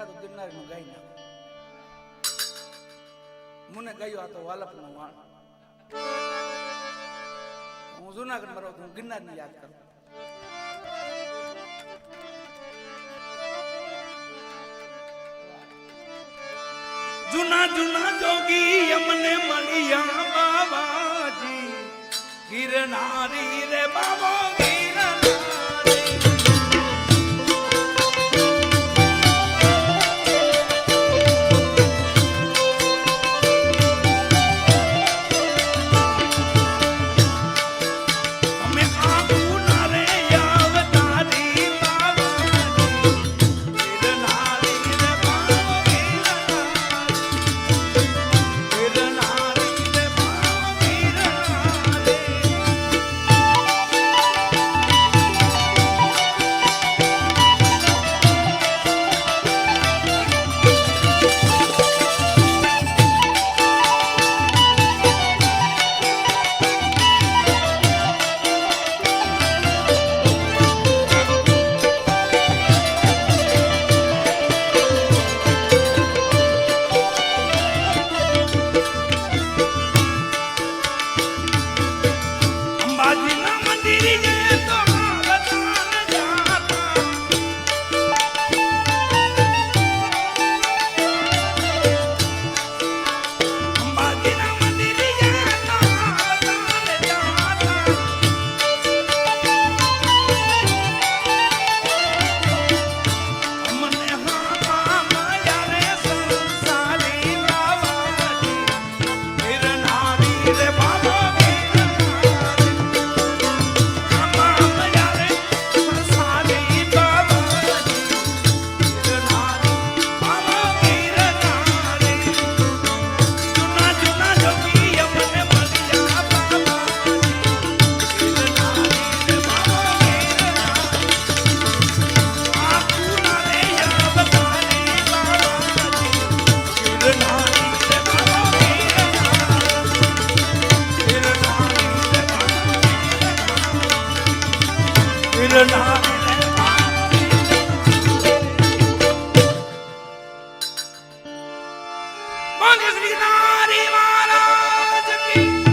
એકાદું ગિરનારીનું ગાઈ નાખો. મને ગયું આ તો વાલપનો વાણ. હું જુનાગઢ મરો હું ગિરનારને યાદ કરું. જૂના જૂના જોગી અમને મળ્યા બાબાજી. ગિરનારી રે બાબો બોલે શ્રી નારી મહારાજ કી.